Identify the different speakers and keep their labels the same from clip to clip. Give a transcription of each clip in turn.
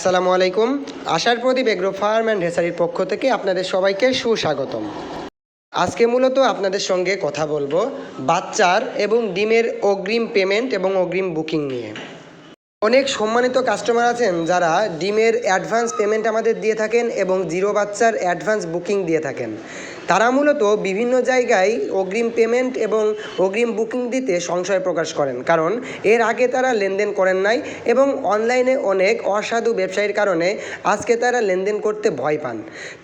Speaker 1: আসসালামু আলাইকুম। Ashar Prodip agro farm and হেসারির পক্ষ থেকে আপনাদের সবাইকে সুস্বাগতম। আজকে মূলত আপনাদের সঙ্গে কথা বলব বাচ্চার এবং ডিমের অগ্রিম পেমেন্ট এবং অগ্রিম বুকিং নিয়ে। অনেক সম্মানিত কাস্টমার আছেন যারা ডিমের অ্যাডভান্স পেমেন্ট আমাদের দিয়ে থাকেন এবং জিরো বাচ্চার অ্যাডভান্স বুকিং দিয়ে থাকেন। তারা মূলত বিভিন্ন জায়গায় অগ্রিম পেমেন্ট এবং অগ্রিম বুকিং দিতে সংশয় প্রকাশ করেন, কারণ এর আগে তারা লেনদেন করেন নাই এবং অনলাইনে অনেক অসাধু ব্যবসায়ীর কারণে আজকে তারা লেনদেন করতে ভয় পান।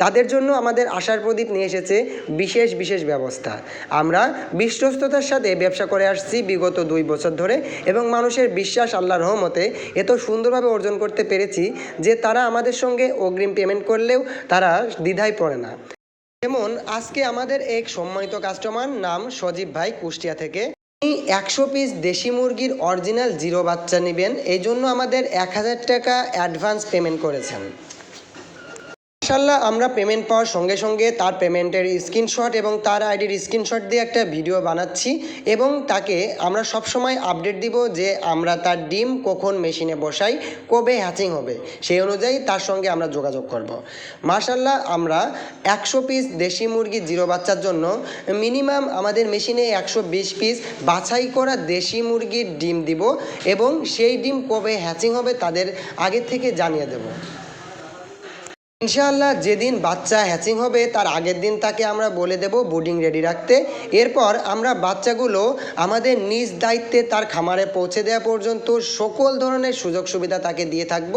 Speaker 1: তাদের জন্য আমাদের আশার প্রদীপ নিয়ে এসেছে বিশেষ বিশেষ ব্যবস্থা। আমরা বিশ্বস্ততার সাথে ব্যবসা করে আসছি বিগত দুই বছর ধরে এবং মানুষের বিশ্বাস আল্লাহ রহমতে এত সুন্দরভাবে অর্জন করতে পেরেছি যে তারা আমাদের সঙ্গে অগ্রিম পেমেন্ট করলেও তারা দ্বিধায় পড়ে না। যেমন আজকে আমাদের এক সম্মানিত কাস্টমার নাম সজীব ভাই কুষ্টিয়া থেকে। তিনি একশো পিস দেশি মুরগির অরিজিনাল জিরো বাচ্চা নেবেন এই জন্য আমাদের এক হাজার টাকা অ্যাডভান্স পেমেন্ট করেছেন। ইনশাল্লাহ আমরা পেমেন্ট পাওয়ার সঙ্গে সঙ্গে তার পেমেন্টের স্ক্রিনশট এবং তার আইডির স্ক্রিনশট দিয়ে একটা ভিডিও বানাচ্ছি এবং তাকে আমরা সবসময় আপডেট দিব যে আমরা তার ডিম কখন মেশিনে বসাই, কবে হ্যাচিং হবে। সেই অনুযায়ী তার সঙ্গে আমরা যোগাযোগ করব। মার্শাল্লাহ আমরা একশো পিস দেশি মুরগি জিরো বাচ্চার জন্য মিনিমাম আমাদের মেশিনে একশো বিশ পিস বাছাই করা দেশি মুরগির ডিম দিব এবং সেই ডিম কবে হ্যাচিং হবে তাদের আগে থেকে জানিয়ে দেবো। ইনশাআল্লাহ যেদিন বাচ্চা হ্যাচিং হবে, তার আগের দিন তাকে আমরা বলে দেব বোর্ডিং রেডি রাখতে। এরপর আমরা বাচ্চাগুলো আমাদের নিজ দায়িত্বে তার খামারে পৌঁছে দেওয়া পর্যন্ত সকল ধরনের সুযোগ সুবিধা তাকে দিয়ে থাকব।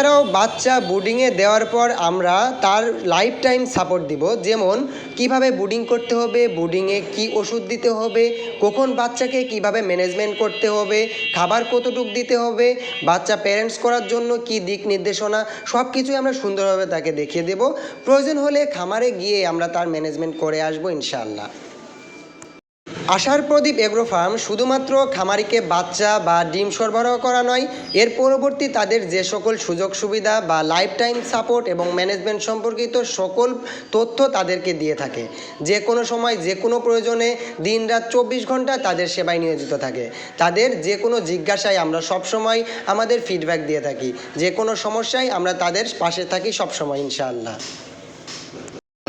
Speaker 1: এছাড়াও বাচ্চা বুডিংয়ে দেওয়ার পর আমরা তার লাইফ টাইম সাপোর্ট দিব। যেমন, কীভাবে বুডিং করতে হবে বুডিংয়ে কি ওষুধ দিতে হবে, কখন বাচ্চাকে কীভাবে ম্যানেজমেন্ট করতে হবে, খাবার কতটুক দিতে হবে, বাচ্চা প্যারেন্টস করার জন্য কি দিক নির্দেশনা সব কিছুই আমরা সুন্দরভাবে তাকে দেখিয়ে দেব। প্রয়োজন হলে খামারে গিয়ে আমরা তার ম্যানেজমেন্ট করে আসব ইনশাআল্লাহ। আশার প্রদীপ এগ্রো ফার্ম শুধুমাত্র খামারিকে বাচ্চা বা ডিম সরবরাহ করা নয়, এর পরবর্তী তাদের যে সকল সুযোগ সুবিধা বা লাইফ টাইম সাপোর্ট এবং ম্যানেজমেন্ট সম্পর্কিত সকল তথ্য তাদেরকে দিয়ে থাকে। যে কোনো সময় যে কোনো প্রয়োজনে দিন রাত চব্বিশ ঘণ্টা তাদের সেবায় নিয়োজিত থাকে। তাদের যে কোনো জিজ্ঞাসায় আমরা সবসময় আমাদের ফিডব্যাক দিয়ে থাকি। যে কোনো সমস্যায় আমরা তাদের পাশে থাকি সবসময়, ইনশাআল্লাহ।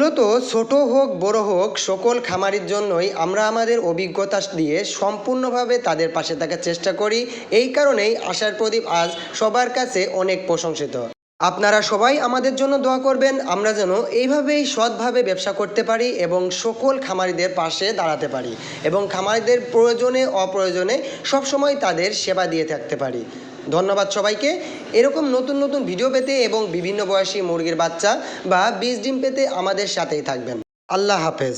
Speaker 1: মূলত ছোট হোক, বড় হোক, সকল খামারির জন্যই আমরা আমাদের অভিজ্ঞতা দিয়ে সম্পূর্ণভাবে তাদের পাশে থাকার চেষ্টা করি। এই কারণেই আশার প্রদীপ আজ সবার কাছে অনেক প্রশংসিত। আপনারা সবাই আমাদের জন্য দোয়া করবেন, আমরা যেন এইভাবেই সৎভাবে ব্যবসা করতে পারি এবং সকল খামারিদের পাশে দাঁড়াতে পারি এবং খামারিদের প্রয়োজনে, অপ্রয়োজনে সবসময় তাদের সেবা দিয়ে থাকতে পারি। ধন্যবাদ সবাইকে। এরকম নতুন নতুন ভিডিও পেতে এবং বিভিন্ন বয়সী মুরগির বাচ্চা বা বীজ ডিম পেতে আমাদের সাথেই থাকবেন। আল্লাহ হাফেজ।